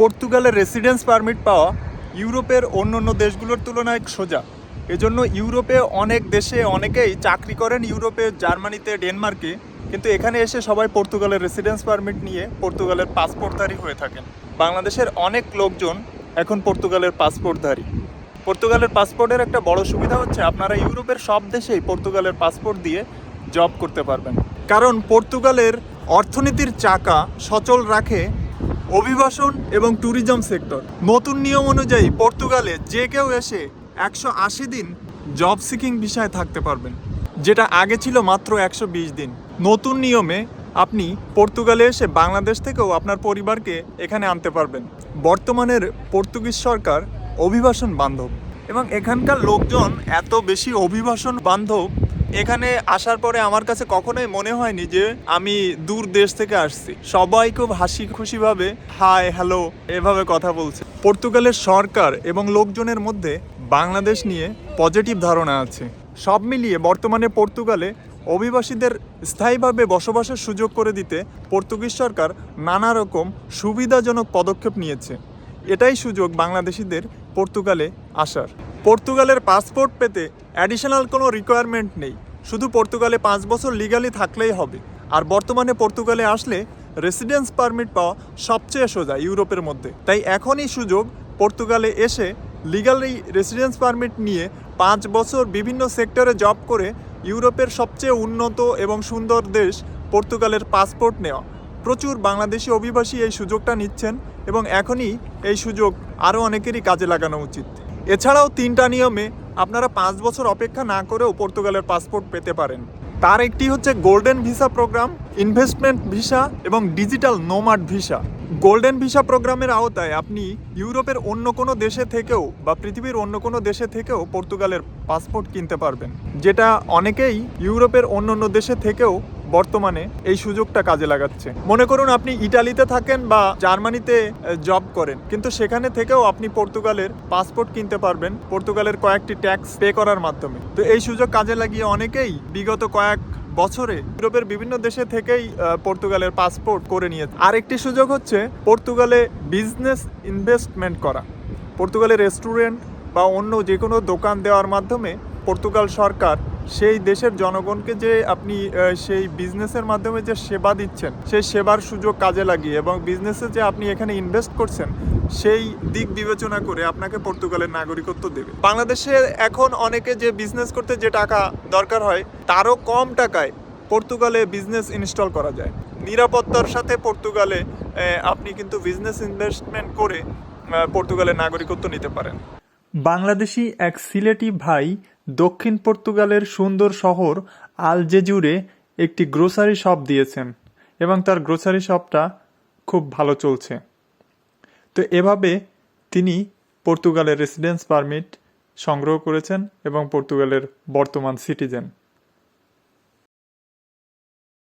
পর্তুগালের residence permit পাওয়া ইউরোপের অন্য অন্য দেশগুলোর তুলনায় সোজা। এজন্য ইউরোপে অনেক দেশে অনেকেই চাকরি করেন ইউরোপে, জার্মানিতে, ডেনমার্কে, কিন্তু এখানে এসে সবাই পর্তুগালের রেসিডেন্স পারমিট নিয়ে পর্তুগালের পাসপোর্টধারী হয়ে থাকেন। বাংলাদেশের অনেক লোকজন এখন পর্তুগালের পাসপোর্টধারী পর্তুগালের পাসপোর্টের একটা বড় সুবিধা হচ্ছে আপনারা ইউরোপের সব দেশেই পর্তুগালের পাসপোর্ট দিয়ে জব করতে পারবেন। কারণ পর্তুগালের অর্থনীতির চাকা সচল রাখে অভিবাসন এবং ট্যুরিজম সেক্টর। নতুন নিয়ম অনুযায়ী পর্তুগালে যে কেউ এসে একশো আশি দিন জব সিকিং বিষয়ে থাকতে পারবেন, যেটা আগে ছিল মাত্র একশো বিশ দিন। নতুন নিয়মে আপনি পর্তুগালে এসে বাংলাদেশ থেকেও আপনার পরিবারকে এখানে আনতে পারবেন। বর্তমানের পর্তুগিজ সরকার অভিবাসন বান্ধব এবং এখানকার লোকজন এত বেশি অভিবাসন বান্ধব এখানে আসার পরে আমার কাছে কখনোই মনে হয়নি যে আমি দূর দেশ থেকে আসছি। সবাই খুব হাসি খুশিভাবে হাই, হ্যালো, এভাবে কথা বলছে। পর্তুগালের সরকার এবং লোকজনের মধ্যে বাংলাদেশ নিয়ে পজিটিভ ধারণা আছে। সব মিলিয়ে বর্তমানে পর্তুগালে অভিবাসীদের স্থায়ীভাবে বসবাসের সুযোগ করে দিতে পর্তুগিজ সরকার নানা রকম সুবিধাজনক পদক্ষেপ নিয়েছে। এটাই সুযোগ বাংলাদেশিদের পর্তুগালে আসার। পর্তুগালের পাসপোর্ট পেতে অ্যাডিশনাল কোনো রিকোয়ারমেন্ট নেই। শুধু পর্তুগালে পাঁচ বছর লিগালি থাকলেই হবে। আর বর্তমানে পর্তুগালে আসলে রেসিডেন্স পারমিট পাওয়া সবচেয়ে সোজা ইউরোপের মধ্যে। তাই এখনই সুযোগ পর্তুগালে এসে লিগালি রেসিডেন্স পারমিট নিয়ে পাঁচ বছর বিভিন্ন সেক্টরে জব করে ইউরোপের সবচেয়ে উন্নত এবং সুন্দর দেশ পর্তুগালের পাসপোর্ট নেওয়া। প্রচুর বাংলাদেশি অভিবাসী এই সুযোগটা নিচ্ছেন এবং এখনই এই সুযোগ আরও অনেকেরই কাজে লাগানো উচিত। এছাড়াও তিনটা নিয়মে আপনারা পাঁচ বছর অপেক্ষা না করেও পর্তুগালের পাসপোর্ট পেতে পারেন। তার একটি হচ্ছে golden visa program, investment visa এবং digital nomad visa. Golden visa প্রোগ্রামের আওতায় আপনি ইউরোপের অন্য কোনো দেশে থেকেও বা পৃথিবীর অন্য কোনো দেশে থেকেও পর্তুগালের পাসপোর্ট কিনতে পারবেন। যেটা অনেকেই ইউরোপের অন্য অন্য দেশে থেকেও বর্তমানে এই সুযোগটা কাজে লাগাচ্ছে। মনে করুন আপনি ইটালিতে থাকেন বা জার্মানিতে জব করেন, কিন্তু সেখানে থেকেও আপনি পর্তুগালের পাসপোর্ট কিনতে পারবেন, পর্তুগালের কয়েকটি ট্যাক্স পে করার মাধ্যমে। তো এই সুযোগ কাজে লাগিয়ে অনেকেই বিগত কয়েক বছরে ইউরোপের বিভিন্ন দেশে থেকেই পর্তুগালের পাসপোর্ট করে নিয়েছে। আরেকটি সুযোগ হচ্ছে পর্তুগালে বিজনেস ইনভেস্টমেন্ট করা। পর্তুগালে রেস্টুরেন্ট বা অন্য যে কোনো দোকান দেওয়ার মাধ্যমে পর্তুগাল সরকার সেই দেশের জনগণকে যে আপনি সেই বিজনেসের মাধ্যমে যে সেবা দিচ্ছেন, সেই সেবার সুযোগ কাজে লাগিয়ে এবং বিজনেসে যে আপনি এখানে ইনভেস্ট করছেন, সেই দিক বিবেচনা করে আপনাকে পর্তুগালের নাগরিকত্ব দেবে। বাংলাদেশে এখন অনেকে যে বিজনেস করতে যে টাকা দরকার হয়, তারও কম টাকায় পর্তুগালে বিজনেস ইনস্টল করা যায়। নিরাপত্তার সাথে পর্তুগালে আপনি কিন্তু বিজনেস ইনভেস্টমেন্ট করে পর্তুগালের নাগরিকত্ব নিতে পারেন। বাংলাদেশি এক সিলেটি ভাই দক্ষিণ পর্তুগালের সুন্দর শহর আলজেজুরে একটি গ্রোসারি শপ দিয়েছেন এবং তার গ্রোসারি শপটা খুব ভালো চলছে। তো এভাবে তিনি পর্তুগালের রেসিডেন্স পারমিট সংগ্রহ করেছেন এবং পর্তুগালের বর্তমান সিটিজেন।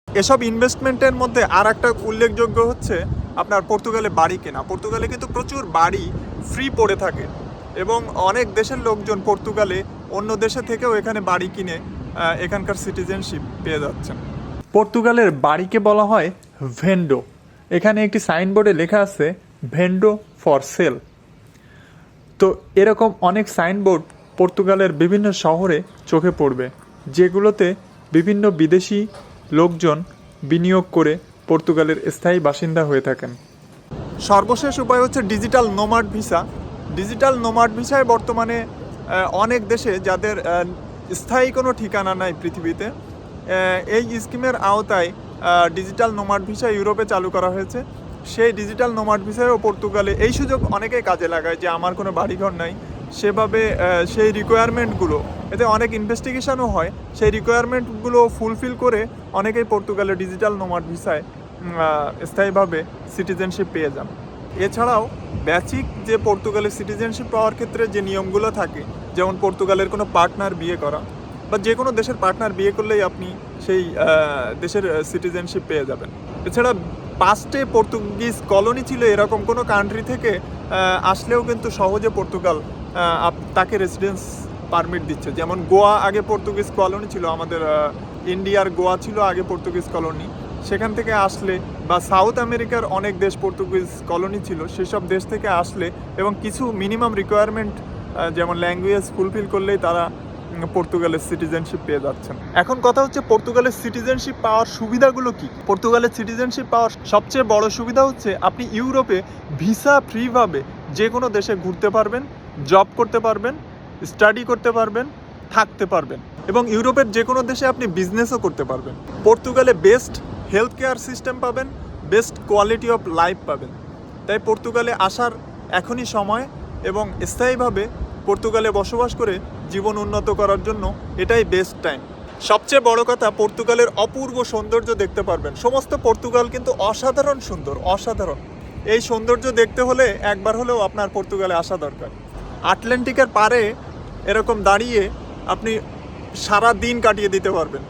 এসব ইনভেস্টমেন্টের মধ্যে আর একটা উল্লেখযোগ্য হচ্ছে আপনার পর্তুগালে বাড়ি কেনা। পর্তুগালে কিন্তু প্রচুর বাড়ি ফ্রি পড়ে থাকে এবং অনেক দেশের লোকজন পর্তুগালে অন্য দেশে থেকেও এখানে বাড়ি কিনে এখানকার সিটিজেনশিপ পেয়ে যাচ্ছেন। পর্তুগালের বাড়িকে বলা হয় ভেন্ডো। এখানে একটি সাইনবোর্ডে লেখা আছে ভেন্ডো ফর সেল। তো এরকম অনেক সাইনবোর্ড পর্তুগালের বিভিন্ন শহরে চোখে পড়বে যেগুলোতে বিভিন্ন বিদেশি লোকজন বিনিয়োগ করে পর্তুগালের স্থায়ী বাসিন্দা হয়ে থাকেন। সর্বশেষ উপায় হচ্ছে digital nomad visa digital nomad ভিসায় বর্তমানে অনেক দেশে যাদের স্থায়ী কোনো ঠিকানা নাই পৃথিবীতে এই স্কিমের আওতায় ডিজিটাল নোমাড ভিসা ইউরোপে চালু করা হয়েছে। সেই ডিজিটাল নোমাড ভিসায়ও পর্তুগালে এই সুযোগ অনেকেই কাজে লাগায় যে আমার কোনো বাড়িঘর নাই। সেভাবে সেই রিকোয়ারমেন্টগুলো এতে অনেক ইনভেস্টিগেশনও হয়। সেই রিকোয়ারমেন্টগুলো ফুলফিল করে অনেকেই পর্তুগালে ডিজিটাল নোমাড ভিসায় স্থায়ীভাবে সিটিজেনশিপ পেয়ে যান। এছাড়াও বেসিক যে পর্তুগালের সিটিজেনশিপ পাওয়ার ক্ষেত্রে যে নিয়মগুলো থাকে, যেমন পর্তুগালের কোনো পার্টনার বিয়ে করা, বা যে কোনো দেশের পার্টনার বিয়ে করলেই আপনি সেই দেশের সিটিজেনশিপ পেয়ে যাবেন। এছাড়া পাস্টে পর্তুগিজ কলোনি ছিল এরকম কোনো কান্ট্রি থেকে আসলেও কিন্তু সহজে পর্তুগাল তাকে রেসিডেন্স পারমিট দিচ্ছে। যেমন গোয়া আগে পর্তুগিজ কলোনি ছিল, আমাদের ইন্ডিয়ার গোয়া ছিল আগে পর্তুগিজ কলোনি সেখান থেকে আসলে বা সাউথ আমেরিকার অনেক দেশ পর্তুগিজ কলোনি ছিল, সেসব দেশ থেকে আসলে এবং কিছু মিনিমাম রিকোয়ারমেন্ট যেমন ল্যাঙ্গুয়েজ ফুলফিল করলেই তারা পর্তুগালের সিটিজেনশিপ পেয়ে যাচ্ছেন। এখন কথা হচ্ছে পর্তুগালের সিটিজেনশিপ পাওয়ার সুবিধাগুলো কি? পর্তুগালের সিটিজেনশিপ পাওয়ার সবচেয়ে বড় সুবিধা হচ্ছে আপনি ইউরোপে ভিসা ফ্রিভাবে যে কোনো দেশে ঘুরতে পারবেন জব করতে পারবেন স্টাডি করতে পারবেন, থাকতে পারবেন এবং ইউরোপের যে কোনো দেশে আপনি বিজনেসও করতে পারবেন। পর্তুগালে বেস্ট হেলথ কেয়ার সিস্টেম পাবেন বেস্ট কোয়ালিটি অফ লাইফ পাবেন। তাই পর্তুগালে আসার এখনই সময় এবং স্থায়ীভাবে পর্তুগালে বসবাস করে জীবন উন্নত করার জন্য এটাই বেস্ট টাইম সবচেয়ে বড় কথা, পর্তুগালের অপূর্ব সৌন্দর্য দেখতে পারবেন। সমস্ত পর্তুগাল কিন্তু অসাধারণ সুন্দর, অসাধারণ। এই সৌন্দর্য দেখতে হলে একবার হলেও আপনার পর্তুগালে আসা দরকার। আটলান্টিকের পারে এরকম দাঁড়িয়ে আপনি সারা দিন কাটিয়ে দিতে পারবেন।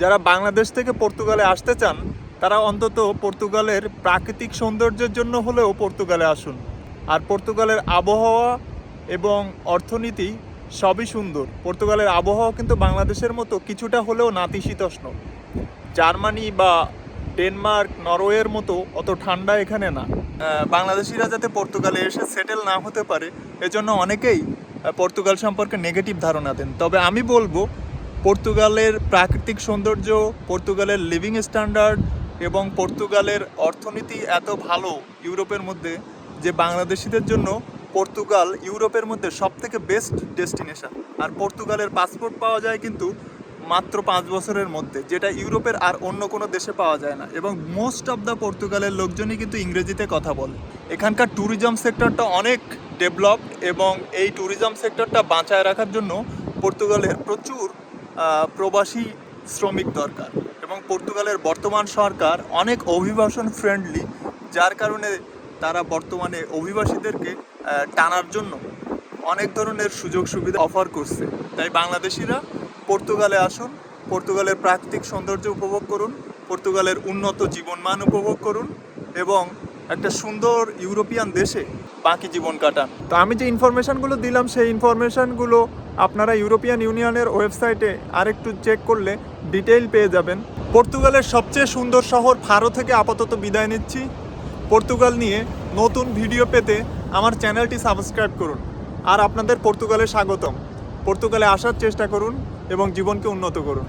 যারা বাংলাদেশ থেকে পর্তুগালে আসতে চান, তারা অন্তত পর্তুগালের প্রাকৃতিক সৌন্দর্যের জন্য হলেও পর্তুগালে আসুন। আর পর্তুগালের আবহাওয়া এবং অর্থনীতি সবই সুন্দর। পর্তুগালের আবহাওয়া কিন্তু বাংলাদেশের মতো কিছুটা হলেও নাতিশীতোষ্ণ। জার্মানি বা ডেনমার্ক, নরওয়ের মতো অত ঠান্ডা এখানে না। বাংলাদেশিরা যাতে পর্তুগালে এসে সেটেল না হতে পারে, এজন্য অনেকেই পর্তুগাল সম্পর্কে নেগেটিভ ধারণা দেন। তবে আমি বলব পর্তুগালের প্রাকৃতিক সৌন্দর্য, পর্তুগালের লিভিং স্ট্যান্ডার্ড এবং পর্তুগালের অর্থনীতি এত ভালো ইউরোপের মধ্যে যে বাংলাদেশিদের জন্য পর্তুগাল ইউরোপের মধ্যে সব থেকে বেস্ট ডেস্টিনেশন আর পর্তুগালের পাসপোর্ট পাওয়া যায় কিন্তু মাত্র পাঁচ বছরের মধ্যে, যেটা ইউরোপের আর অন্য কোনো দেশে পাওয়া যায় না। এবং মোস্ট অফ দ্য পর্তুগালের লোকজনই কিন্তু ইংরেজিতে কথা বলে। এখানকার ট্যুরিজম সেক্টরটা অনেক ডেভেলপড এবং এই ট্যুরিজম সেক্টরটা বাঁচায় রাখার জন্য পর্তুগালের প্রচুর প্রবাসী শ্রমিক দরকার এবং পর্তুগালের বর্তমান সরকার অনেক অভিবাসন ফ্রেন্ডলি যার কারণে তারা বর্তমানে অভিবাসীদেরকে টানার জন্য অনেক ধরনের সুযোগ সুবিধা অফার করছে। তাই বাংলাদেশিরা পর্তুগালে আসুন, পর্তুগালের প্রাকৃতিক সৌন্দর্য উপভোগ করুন, পর্তুগালের উন্নত জীবনমান উপভোগ করুন এবং একটা সুন্দর ইউরোপিয়ান দেশে বাকি জীবন কাটান। তো আমি যে ইনফরমেশনগুলো দিলাম, সেই ইনফরমেশনগুলো আপনারা ইউরোপিয়ান ইউনিয়নের ওয়েবসাইটে আরেকটু চেক করলে ডিটেইল পেয়ে যাবেন। পর্তুগালের সবচেয়ে সুন্দর শহর ফারো থেকে আপাতত বিদায় নিচ্ছি। পর্তুগাল নিয়ে নতুন ভিডিও পেতে আমার চ্যানেলটি সাবস্ক্রাইব করুন। আর আপনাদের পর্তুগালে স্বাগতম। পর্তুগালে আসার চেষ্টা করুন এবং জীবনকে উন্নত করুন।